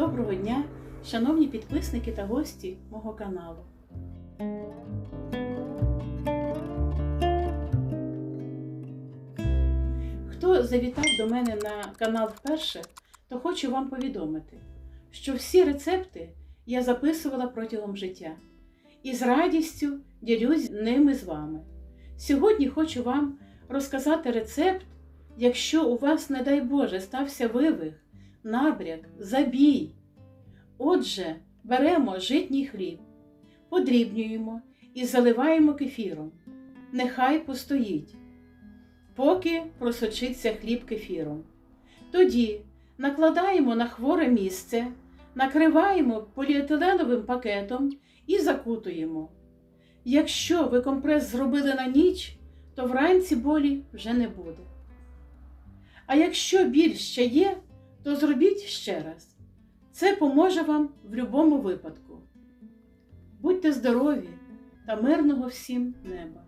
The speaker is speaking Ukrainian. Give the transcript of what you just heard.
Доброго дня, шановні підписники та гості мого каналу. Хто завітав до мене на канал вперше, то хочу вам повідомити, що всі рецепти я записувала протягом життя і з радістю ділюсь ними з вами. Сьогодні хочу вам розказати рецепт, якщо у вас, не дай Боже, стався вивих, набряк, забій. Отже, беремо житній хліб, подрібнюємо і заливаємо кефіром. Нехай постоїть, поки просочиться хліб кефіром. Тоді накладаємо на хворе місце, накриваємо поліетиленовим пакетом і закутуємо. Якщо ви компрес зробили на ніч, то вранці болі вже не буде. А якщо біль ще є, то зробіть ще раз. Це поможе вам в будь-якому випадку. Будьте здорові та мирного всім неба!